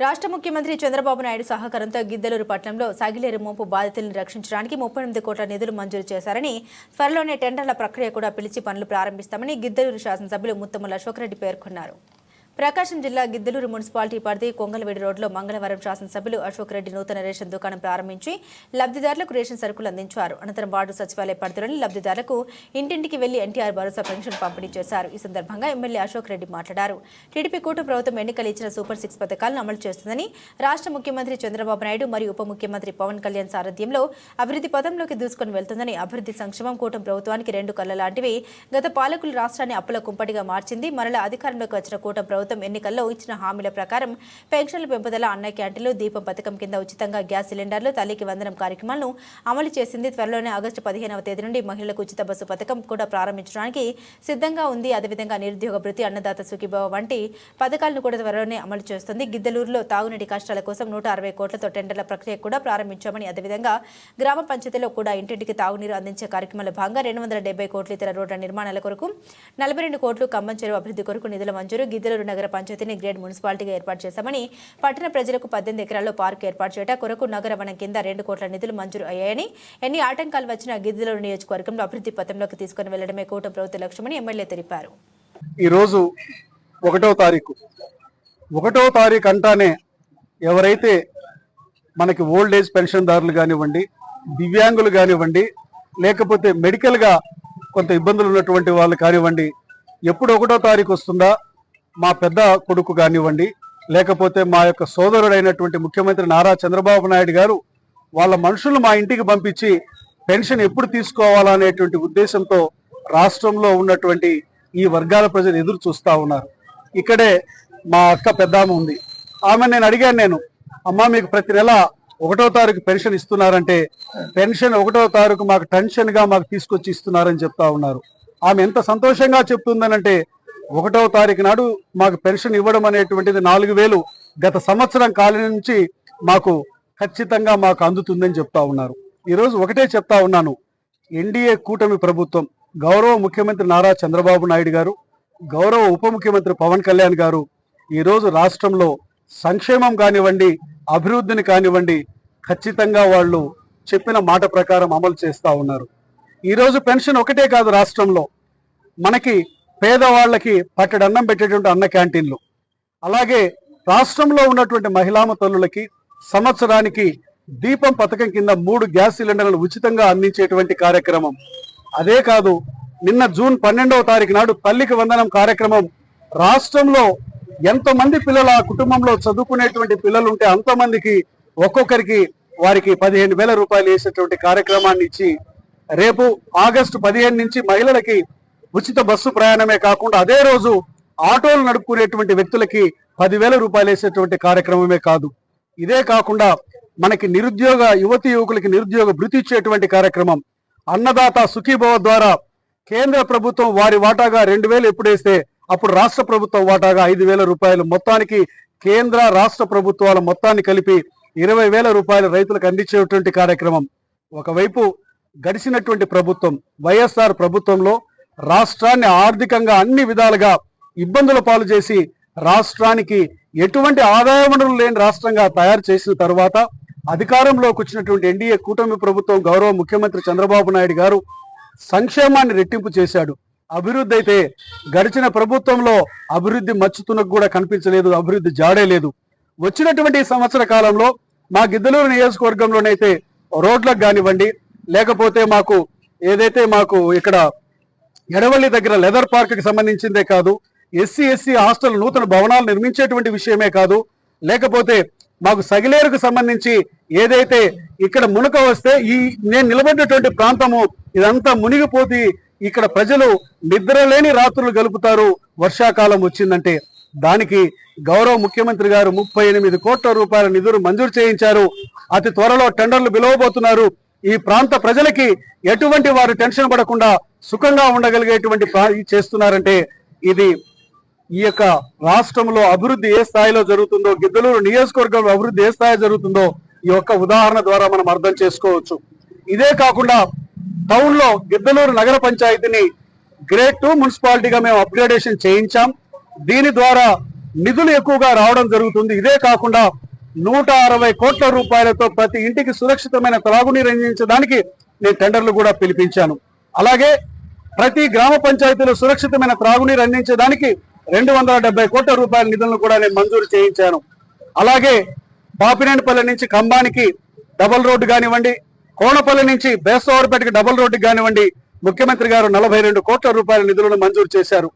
రాష్ట్ర ముఖ్యమంత్రి చంద్రబాబు నాయుడు సహకారంతో గిద్దలూరు పట్టణంలో సాగిలేరు మోపు బాధితులను రక్షించడానికి ముప్పై ఎనిమిది కోట్ల నిధులు మంజూరు చేశారని త్వరలోనే టెండర్ల ప్రక్రియ కూడా పిలిచి పనులు ప్రారంభిస్తామని గిద్దలూరు శాసనసభ్యులు ముత్తముల అశోక్రెడ్డి పేర్కొన్నారు. ప్రకాశం జిల్లా గిద్దలూరు మున్సిపాలిటీ పరిధి కొంగలవేడి రోడ్లో మంగళవారం శాసనసభ్యులు అశోక్ రెడ్డి నూతన రేషన్ దుకాణం ప్రారంభించి లబ్ధిదారులకు రేషన్ సరుకులు అందించారు. అనంతరం వార్డు సచివాలయ పరిధిలోని లబ్ధిదారులకు ఇంటింటికి వెళ్ళి ఎన్టీఆర్ భరోసా పెన్షన్ పంపిణీ చేశారు. ఈ సందర్భంగా ఎమ్మెల్యే అశోక్ రెడ్డి మాట్లాడారు. టీడీపీ కూటమి ప్రభుత్వం ఎన్నికలు ఇచ్చిన సూపర్ సిక్స్ పథకాలను అమలు చేస్తుందని రాష్ట్ర ముఖ్యమంత్రి చంద్రబాబు నాయుడు మరియు ఉప ముఖ్యమంత్రి పవన్ కళ్యాణ్ సారథ్యంలో అభివృద్ధి పదంలోకి దూసుకొని వెళ్తుందని అభివృద్ధి సంక్షేమం కూటమి ప్రభుత్వానికి రెండు కళ్ళ లాంటివి గత పాలకులు రాష్ట్రాన్ని అప్పుల కుంపటిగా మార్చింది మరలా అధికారంలోకి వచ్చిన కూటమి ప్రభుత్వం ఎన్నికల్లో ఇచ్చిన హామీల ప్రకారం పెన్షన్ల పెంపుదల అన్న క్యాంటీన్లు దీపం పథకం కింద ఉచితంగా గ్యాస్ సిలిండర్లు తల్లికి వందనం కార్యక్రమాలను అమలు చేసింది త్వరలోనే ఆగస్టు పదిహేనవ తేదీ నుండి మహిళలకు ఉచిత బస్సు పథకం కూడా ప్రారంభించడానికి సిద్ధంగా ఉంది. అదేవిధంగా నిరుద్యోగ భృతి అన్నదాత సుఖీభవ వంటి పథకాలను కూడా త్వరలోనే అమలు చేస్తుంది. గిద్దలూరులో తాగునీటి కష్టాల కోసం నూట అరవై కోట్లతో టెండర్ల ప్రక్రియ కూడా ప్రారంభించామని అదేవిధంగా గ్రామ పంచాయతీలో కూడా ఇంటింటికి తాగునీరు అందించే కార్యక్రమంలో భాగంగా రెండు వందల డెబ్బై కోట్ల ఇతర రోడ్ల నిర్మాణాల కొరకు నలభై రెండు కోట్లు ఖమ్మం చెరువు అభివృద్ధి కొరకు నిధుల మంజూరు గిద్దలూరు నగర పంచాయతీని గ్రేడ్ మున్సిపాలిటీగా ఏర్పాటు చేశామని పట్టణ ప్రజలకు పద్దెనిమిది ఎకరాల్లో పార్కు ఏర్పాటు చేయట కొరకు నగర వనం కింద రెండు కోట్ల నిధులు మంజూరు అయ్యాయని ఎన్ని ఆటంకాలు వచ్చినా గిద్దలూరు నియోజకవర్గంలో అభివృద్ధి పథంలోకి తీసుకుని వెళ్ళడమే కూటమి ప్రభుత్వ లక్ష్యమని ఎమ్మెల్యే తెలిపారు. ఈరోజు ఒకటో తారీఖు. ఒకటో తారీఖు అంటానే ఎవరైతే మనకి ఓల్డ్ ఏజ్ పెన్షన్దారులు కానివ్వండి దివ్యాంగులు కానివ్వండి లేకపోతే మెడికల్గా కొంత ఇబ్బందులు ఉన్నటువంటి వాళ్ళు కానివ్వండి ఎప్పుడు ఒకటో తారీఖు వస్తుందా? మా పెద్ద కొడుకు కానివ్వండి లేకపోతే మా యొక్క సోదరుడైనటువంటి ముఖ్యమంత్రి నారా చంద్రబాబు నాయుడు గారు వాళ్ళ మనుషులు మా ఇంటికి పంపించి పెన్షన్ ఎప్పుడు తీసుకోవాలనేటువంటి ఉద్దేశంతో రాష్ట్రంలో ఉన్నటువంటి ఈ వర్గాల ప్రజలు ఎదురు చూస్తూ ఉన్నారు. ఇక్కడే మా అక్క పెద్దామ ఉంది. ఆమె నేను అడిగాను నేను అమ్మ మీకు ప్రతి నెల ఒకటో తారీఖు పెన్షన్ ఇస్తున్నారంటే పెన్షన్ ఒకటో తారీఖు మాకు టెన్షన్గా మాకు తీసుకొచ్చి ఇస్తున్నారని చెప్తా ఉన్నారు. ఆమె ఎంత సంతోషంగా చెప్తుందనంటే ఒకటవ తారీఖు నాడు మాకు పెన్షన్ ఇవ్వడం అనేటువంటిది నాలుగు వేలు గత సంవత్సరం కాలం నుంచి మాకు ఖచ్చితంగా మాకు అందుతుందని చెప్తా ఉన్నారు. ఈరోజు ఒకటే చెప్తా ఉన్నాను. ఎన్డీఏ కూటమి ప్రభుత్వం గౌరవ ముఖ్యమంత్రి నారా చంద్రబాబు నాయుడు గారు గౌరవ ఉప ముఖ్యమంత్రి పవన్ కళ్యాణ్ గారు ఈరోజు రాష్ట్రంలో సంక్షేమం కానివ్వండి అభివృద్ధిని కానివ్వండి ఖచ్చితంగా వాళ్ళు చెప్పిన మాట ప్రకారం అమలు చేస్తూ ఉన్నారు. ఈరోజు పెన్షన్ ఒకటే కాదు రాష్ట్రంలో. మనకి పేదవాళ్ళకి పట్టడన్నం పెట్టేటువంటి అన్న క్యాంటీన్లు. అలాగే రాష్ట్రంలో ఉన్నటువంటి మహిళామ తల్లులకి సంవత్సరానికి దీపం పథకం కింద మూడు గ్యాస్ సిలిండర్లను ఉచితంగా అందించేటువంటి కార్యక్రమం. అదే కాదు నిన్న జూన్ పన్నెండవ తారీఖు నాడు తల్లికి వందనం కార్యక్రమం. రాష్ట్రంలో ఎంతమంది పిల్లలు ఆ కుటుంబంలో చదువుకునేటువంటి పిల్లలు ఉంటే అంతమందికి ఒక్కొక్కరికి వారికి పదిహేను వేల రూపాయలు వేసేటువంటి కార్యక్రమాన్ని ఇచ్చి రేపు ఆగస్టు పదిహేను నుంచి మహిళలకి ఉచిత బస్సు ప్రయాణమే కాకుండా అదే రోజు ఆటోలు నడుపుకునేటువంటి వ్యక్తులకి పదివేల రూపాయలు వేసేటువంటి కార్యక్రమమే కాదు. ఇదే కాకుండా మనకి నిరుద్యోగ యువతి యువకులకి నిరుద్యోగ భృతి ఇచ్చేటువంటి కార్యక్రమం. అన్నదాత సుఖీభవ ద్వారా కేంద్ర ప్రభుత్వం వారి వాటాగా రెండు వేలు ఎప్పుడేస్తే అప్పుడు రాష్ట్ర ప్రభుత్వం వాటాగా ఐదు వేల రూపాయలు. మొత్తానికి కేంద్ర రాష్ట్ర ప్రభుత్వాల మొత్తాన్ని కలిపి ఇరవై వేల రూపాయలు రైతులకు అందించేటువంటి కార్యక్రమం. ఒకవైపు గడిచినటువంటి ప్రభుత్వం వైఎస్ఆర్ ప్రభుత్వంలో రాష్ట్రాన్ని ఆర్థికంగా అన్ని విధాలుగా ఇబ్బందుల పాలు చేసి రాష్ట్రానికి ఎటువంటి ఆదాయ వనరులు లేని రాష్ట్రంగా తయారు చేసిన తర్వాత అధికారంలోకి వచ్చినటువంటి ఎన్డీఏ కూటమి ప్రభుత్వం గౌరవ ముఖ్యమంత్రి చంద్రబాబు నాయుడు గారు సంక్షేమాన్ని రెట్టింపు చేశాడు. అభివృద్ధి అయితే గడిచిన ప్రభుత్వంలో అభివృద్ధి మచ్చుతునకు కూడా కనిపించలేదు అభివృద్ధి జాడే లేదు. వచ్చినటువంటి సంవత్సర కాలంలో మా గిద్దలూరు నియోజకవర్గంలోనైతే రోడ్లకు కానివ్వండి లేకపోతే మాకు ఏదైతే మాకు ఇక్కడ ఎడవల్లి దగ్గర లెదర్ పార్క్కి సంబంధించిందే కాదు. ఎస్సీ ఎస్సీ హాస్టల్ నూతన భవనాలు నిర్మించేటువంటి విషయమే కాదు. లేకపోతే మాకు సగిలేరుకు సంబంధించి ఏదైతే ఇక్కడ మునక వస్తే ఈ నేను నిలబడినటువంటి ప్రాంతము ఇదంతా మునిగిపోతే ఇక్కడ ప్రజలు నిద్రలేని రాత్రులు గలుపుతారు. వర్షాకాలం వచ్చిందంటే దానికి గౌరవ ముఖ్యమంత్రి గారు ముప్పై ఎనిమిది కోట్ల రూపాయల నిధులు మంజూరు చేయించారు. అతి త్వరలో టెండర్లు పిలువబోతున్నారు. ఈ ప్రాంత ప్రజలకి ఎటువంటి వారు టెన్షన్ పడకుండా సుఖంగా ఉండగలిగేటువంటి చేస్తున్నారంటే ఇది ఈ యొక్క రాష్ట్రంలో అభివృద్ధి ఏ స్థాయిలో జరుగుతుందో గిద్దలూరు నియోజకవర్గంలో అభివృద్ధి ఏ స్థాయి జరుగుతుందో ఈ యొక్క ఉదాహరణ ద్వారా మనం అర్థం చేసుకోవచ్చు. ఇదే కాకుండా టౌన్లో గిద్దలూరు నగర పంచాయతీని గ్రేడ్ టూ మున్సిపాలిటీగా మేము అప్గ్రేడేషన్ చేయించాం. దీని ద్వారా నిధులు ఎక్కువగా రావడం జరుగుతుంది. ఇదే కాకుండా నూట అరవై కోట్ల రూపాయలతో ప్రతి ఇంటికి సురక్షితమైన త్రాగునీరు అందించడానికి నేను టెండర్లు కూడా పిలిపించాను. అలాగే ప్రతి గ్రామ పంచాయతీలో సురక్షితమైన త్రాగునీరు అందించడానికి రెండు వందల డెబ్బై కోట్ల రూపాయల నిధులను కూడా నేను మంజూరు చేయించాను. అలాగే పాపినేనిపల్లి నుంచి ఖమ్మానికి డబల్ రోడ్డు కానివ్వండి కోనపల్లి నుంచి బేస్తవారిపేటకి డబల్ రోడ్డు కానివ్వండి ముఖ్యమంత్రి గారు నలభై రెండు కోట్ల రూపాయల నిధులను మంజూరు చేశారు.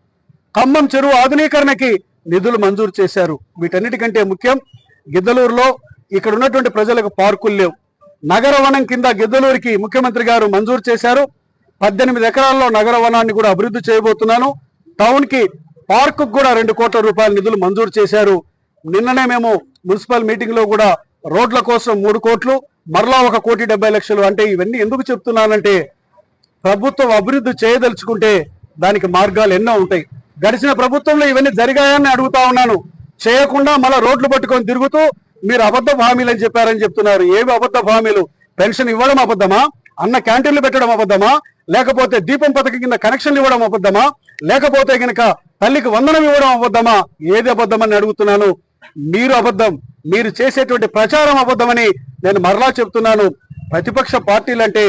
ఖమ్మం చెరువు ఆధునీకరణకి నిధులు మంజూరు చేశారు. వీటన్నిటికంటే ముఖ్యం గిద్దలూరులో ఇక్కడ ఉన్నటువంటి ప్రజలకు పార్కులు లేవు. నగర వనం కింద గిద్దలూరుకి ముఖ్యమంత్రి గారు మంజూరు చేశారు. పద్దెనిమిది ఎకరాల్లో నగర వనాన్ని కూడా అభివృద్ధి చేయబోతున్నాను. టౌన్కి పార్కు పార్క్ కూడా రెండు కోట్ల రూపాయల నిధులు మంజూరు చేశారు. నిన్ననే మేము మున్సిపల్ మీటింగ్లో కూడా రోడ్ల కోసం మూడు కోట్లు మరలా ఒక కోటి డెబ్బై లక్షలు అంటే ఇవన్నీ ఎందుకు చెప్తున్నానంటే ప్రభుత్వం అభివృద్ధి చేయదలుచుకుంటే దానికి మార్గాలు ఎన్నో ఉంటాయి. గడిచిన ప్రభుత్వంలో ఇవన్నీ జరిగాయని అడుగుతా ఉన్నాను. చేయకుండా మళ్ళా రోడ్లు పట్టుకొని తిరుగుతూ మీరు అబద్ధ హామీలు అని చెప్పారని చెప్తున్నారు. ఏవి అబద్ధ హామీలు? పెన్షన్ ఇవ్వడం అబద్ధమా? అన్న క్యాంటీన్లు పెట్టడం అబద్ధమా? లేకపోతే దీపం పథకం కింద కనెక్షన్లు ఇవ్వడం అబద్ధమా? లేకపోతే గనక తల్లికి వందనం ఇవ్వడం అబద్ధమా? ఏది అబద్ధమని అడుగుతున్నాను? మీరు అబద్ధం మీరు చేసేటువంటి ప్రచారం అబద్ధమని నేను మరలా చెప్తున్నాను. ప్రతిపక్ష పార్టీలు అంటే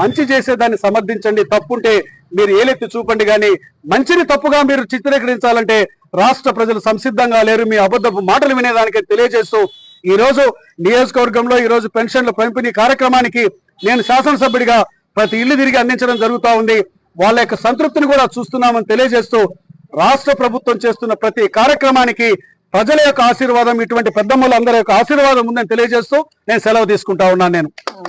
మంచి చేసేదాన్ని సమర్థించండి. తప్పుంటే మీరు ఏలెత్తి చూపండి. కానీ మంచిని తప్పుగా మీరు చిత్రీకరించాలంటే రాష్ట్ర ప్రజలు సంసిద్ధంగా లేరు. మీ అబద్ధపు మాటలు వినేదానికి తెలియజేస్తూ ఈ రోజు నియోజకవర్గంలో ఈ రోజు పెన్షన్ల పంపిణీ కార్యక్రమానికి నేను శాసనసభ్యుడిగా ప్రతి ఇల్లు తిరిగి అందించడం జరుగుతా ఉంది. వాళ్ళ యొక్క సంతృప్తిని కూడా చూస్తున్నామని తెలియజేస్తూ రాష్ట్ర ప్రభుత్వం చేస్తున్న ప్రతి కార్యక్రమానికి ప్రజల యొక్క ఆశీర్వాదం ఇటువంటి పెద్దమ్మలు అందరి యొక్క ఆశీర్వాదం ఉందని తెలియజేస్తూ నేను సెలవు తీసుకుంటా ఉన్నాను నేను.